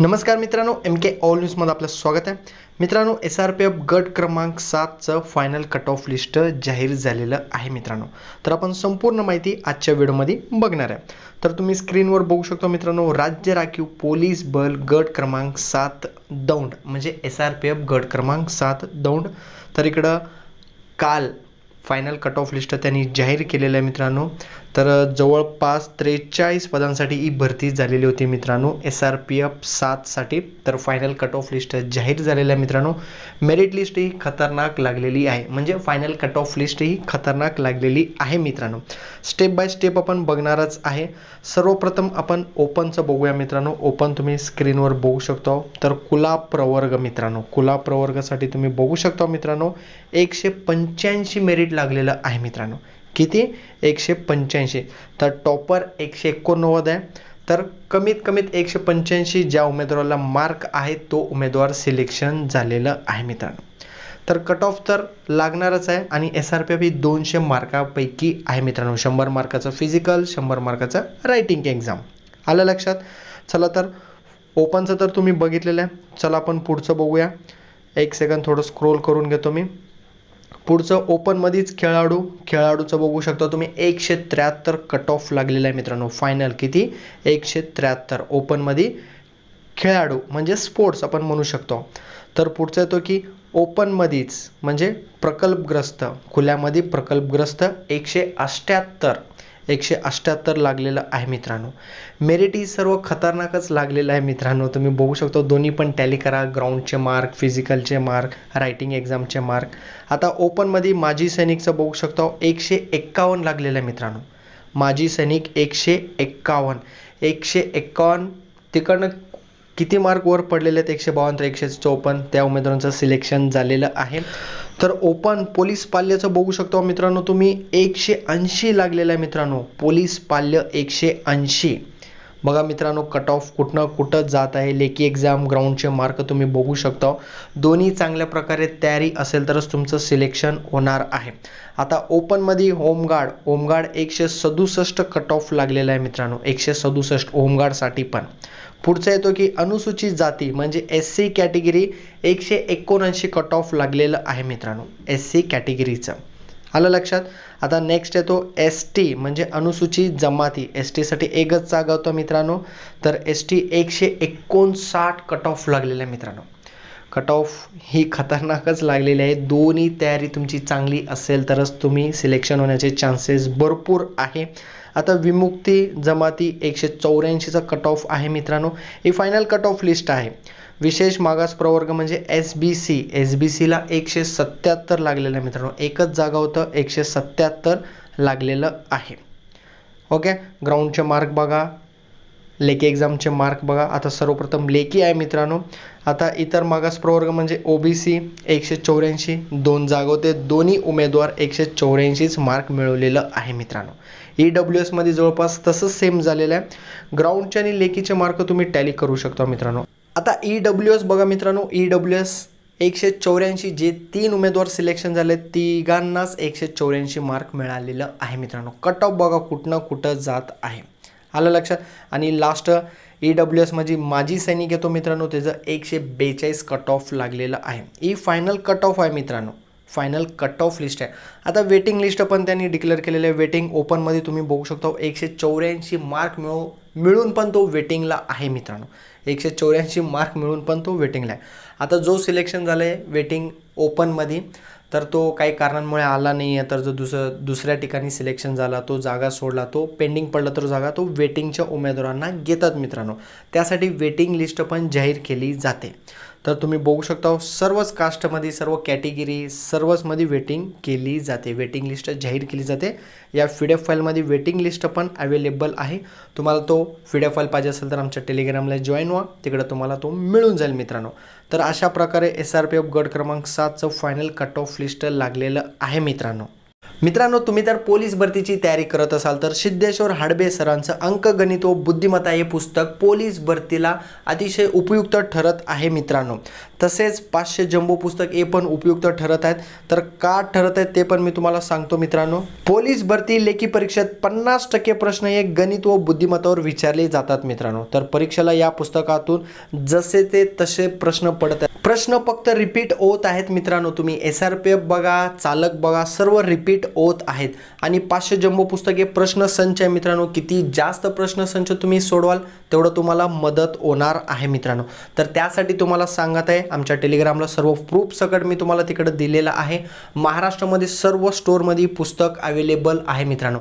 नमस्कार मित्रांनो एम के ऑल न्यूजमध्ये आपलं स्वागत आहे. मित्रांनो एस आर पी एफ गट क्रमांक सातचं फायनल कट ऑफ लिस्ट जाहीर झालेलं आहे मित्रांनो. तर आपण संपूर्ण माहिती आजच्या व्हिडिओमध्ये बघणार आहे. तर तुम्ही स्क्रीनवर बघू शकता मित्रांनो राज्य राखीव पोलीस बल गट क्रमांक सात दौंड म्हणजे एस आर पी एफ गट क्रमांक सात दौंड. तर इकडं काल फायनल कट ऑफ लिस्ट त्यांनी जाहीर केलेलं आहे मित्रांनो. तर जवळपास त्रेचाळीस पदांसाठी ही भरती झालेली होती मित्रांनो. एस आर पी एफ सातसाठी. तर फायनल कट ऑफ लिस्ट जाहीर झालेलं आहे मित्रांनो. मेरिट लिस्ट ही खतरनाक लागलेली आहे. म्हणजे फायनल कट ऑफ लिस्ट ही खतरनाक लागलेली आहे मित्रांनो. स्टेप बाय स्टेप आपण बघणारच आहे. सर्वप्रथम आपण ओपनचं बघूया मित्रांनो. ओपन तुम्ही स्क्रीनवर बघू शकता. तर कुला प्रवर्ग मित्रांनो. कुला प्रवर्गासाठी तुम्ही बघू शकता मित्रांनो. एकशे पंच्याऐंशी मेरिट लागलेलं आहे मित्रांनो. किती? एकशे पंच्याऐंशी. तर टॉपर एकशे एकोणनव्वद आहे. तर कमीत कमीत एकशे पंच्याऐंशी ज्या उमेदवाराला मार्क आहे तो उमेदवार सिलेक्शन झालेलं आहे मित्रांनो. तर कट ऑफ तर लागणारच आहे आणि एस आर पी एफ ही दोनशे मार्कापैकी आहे मित्रांनो. शंभर मार्काचं फिजिकल शंभर मार्काचं रायटिंग एक्झाम आलं लक्षात? चला तर ओपनचं तर तुम्ही बघितलेलं आहे. चला आपण पुढचं बघूया. एक सेकंद थोडं स्क्रोल करून घेतो मी. पुढचं ओपनमध्येच खेळाडू खेळाडूचं बघू शकता तुम्ही. एकशे त्र्याहत्तर कट ऑफ लागलेला आहे मित्रांनो फायनल किती? एकशे त्र्याहत्तर ओपनमध्ये खेळाडू म्हणजे स्पोर्ट्स आपण म्हणू शकतो. तर पुढचं येतो की ओपनमध्येच म्हणजे प्रकल्पग्रस्त खुल्यामध्ये प्रकल्पग्रस्त एकशे अष्ट्याहत्तर. एकशे अष्ट्याहत्तर लागलेलं आहे मित्रांनो. मेरिट ही सर्व खतरनाकच लागलेलं आहे मित्रांनो. तुम्ही बघू शकता दोन्ही पण टॅली करा. ग्राउंडचे मार्क फिजिकलचे मार्क रायटिंग एक्झामचे मार्क आता ओपनमध्ये माजी सैनिकचं बघू शकता. एकशे एक्कावन्न लागलेलं आहे मित्रांनो. माजी सैनिक एकशे एक्कावन्न. एकशे एक्कावन्न तिकडनं किती मार्क वर पडलेले आहेत? एकशे बावन्न तर एकशे चौपन्न. त्या उमेदवारांचं सिलेक्शन झालेलं आहे. तर ओपन पोलीस पाल्याचं बघू शकतो मित्रांनो तुम्ही एकशे ऐंशी लागलेलं आहे मित्रांनो. पोलीस पाल्य एकशे ऐंशी. बघा मित्रांनो कट ऑफ कुठनं कुठं जात आहे लेखी एक्झाम ग्राउंडचे मार्क तुम्ही बघू शकता. दोन्ही चांगल्या प्रकारे तयारी असेल तरच तुमचं सिलेक्शन होणार आहे. आता ओपनमध्ये होमगार्ड होमगार्ड एकशे सदुसष्ट कट ऑफ लागलेला आहे मित्रांनो एकशे सदुसष्ट होमगार्डसाठी पण. पुढचा येतो की अनुसूचित जाती म्हणजे एस सी कॅटेगरी एकशे एकोणऐंशी कट ऑफ लागलेलं आहे मित्रांनो एस सी कॅटेगरीचं आलं लक्षात? आता नेक्स्ट येतो एस टी म्हणजे अनुसूचित जमाती. एस टीसाठी एकच जागा होता मित्रांनो. तर एस टी एकशे एकोणसाठ कट ऑफ लागलेलं आहे मित्रांनो. कट ऑफ ही खतरनाकच लागलेली आहे. दोन्ही तयारी तुमची चांगली असेल तरच तुम्ही सिलेक्शन होण्याचे चान्सेस भरपूर आहे. आता विमुक्ती जमाती एकशे चौऱ्याऐंशीचा कट ऑफ आहे मित्रांनो. ही फायनल कट ऑफ लिस्ट आहे. विशेष मागास प्रवर्ग म्हणजे S B C S B सीला एकशे सत्याहत्तर लागलेलं आहे मित्रांनो. एकच जागा होतं एकशे सत्याहत्तर लागलेलं आहे. ओके ग्राउंडचे मार्क बघा. लेखी एक्झामचे मार्क बघा. आता सर्वप्रथम लेखी आहे मित्रांनो. आता इतर मागास प्रवर्ग म्हणजे ओ बी सी एकशे चौऱ्याऐंशी. दोन जागा होते. दोन्ही उमेदवार एकशे चौऱ्याऐंशीच मार्क मिळवलेलं आहे मित्रांनो. ई डब्ल्यू एसमध्ये जवळपास तसंच सेम झालेलं आहे. ग्राउंडचे आणि लेखीचे मार्क तुम्ही टॅली करू शकता मित्रांनो. आता ई डब्ल्यू एस बघा मित्रांनो ई डब्ल्यू एस एकशे चौऱ्याऐंशी जे तीन उमेदवार सिलेक्शन झाले तिघांनाच एकशे चौऱ्याऐंशी मार्क मिळालेलं आहे मित्रांनो. कट ऑफ बघा कुठनं कुठं जात आहे. आलं लक्षात? आणि लास्ट ई डब्ल्यू एस म्हणजे माजी सैनिक येतो मित्रांनो त्याचं एकशे बेचाळीस कट ऑफ लागलेलं आहे. ही फायनल कट ऑफ आहे मित्रांनो. फायनल कट ऑफ लिस्ट आहे. आता वेटिंग लिस्ट पण त्यांनी डिक्लेअर केलेलं आहे. वेटिंग ओपनमध्ये तुम्ही बघू शकता एकशे चौऱ्याऐंशी मार्क मिळू मिळून पण तो वेटिंगला आहे मित्रांनो. एकशे चौऱ्याऐंशी मार्क मिळून पण तो वेटिंगला आहे. आता जो सिलेक्शन झालं आहे वेटिंग ओपनमध्ये तर तो काही कारणांमुळे आला नाही आहे तर जो दुसरं दुसऱ्या ठिकाणी सिलेक्शन झाला तो जागा सोडला तो पेंडिंग पडला तर जागा तो वेटिंगच्या उमेदवारांना घेतात मित्रांनो. त्यासाठी वेटिंग लिस्ट पण जाहीर केली जाते. तर तुम्ही बघू शकता सर्वच कास्टमध्ये सर्व कॅटेगरी सर्वचमध्ये वेटिंग केली जाते. वेटिंग लिस्ट जाहीर केली जाते. या फी डी एफ फाईलमध्ये वेटिंग लिस्ट पण अवेलेबल आहे. तुम्हाला तो फी डी एफ फाईल पाहिजे असेल तर आमच्या टेलिग्रामला जॉईन व्हा. तिकडं तुम्हाला तो मिळून जाईल मित्रांनो. तर अशा प्रकारे एस आर पी एफ गट क्रमांक सातचं फायनल कट ऑफ लिस्ट लागलेलं आहे मित्रांनो. मित्रांनो तुम्ही तर पोलीस भरतीची तयारी करत असाल तर सिद्धेश्वर हाडबे सरांचं अंकगणित व बुद्धिमत्ता हे पुस्तक पोलीस भरतीला अतिशय उपयुक्त ठरत आहे मित्रांनो. तसेच पाचशे जम्बो पुस्तक हे पण उपयुक्त ठरत आहेत. तर का ठरत आहेत ते पण मी तुम्हाला सांगतो मित्रांनो. पोलीस भरती लेखी परीक्षेत पन्नास टक्के प्रश्न हे गणित व बुद्धिमत्तावर विचारले जातात मित्रांनो. तर परीक्षेला या पुस्तकातून जसे ते तसे प्रश्न पडत आहेत. प्रश्न फक्त रिपीट होत आहेत मित्रांनो तुम्ही. एस आर पी एफ बघा चालक बघा सर्व रिपीट होत आहेत. आणि पाचशे जम्बो पुस्तके प्रश्न संच आहे मित्रांनो. किती जास्त प्रश्न संच तुम्ही सोडवाल तेवढं तुम्हाला मदत होणार आहे मित्रांनो. तर त्यासाठी तुम्हाला सांगत आहे आमच्या टेलिग्रामला सर्व प्रूफ सकट मी तुम्हाला तिकडं दिलेलं आहे. महाराष्ट्रामध्ये सर्व स्टोअरमध्ये पुस्तक अवेलेबल आहे मित्रांनो.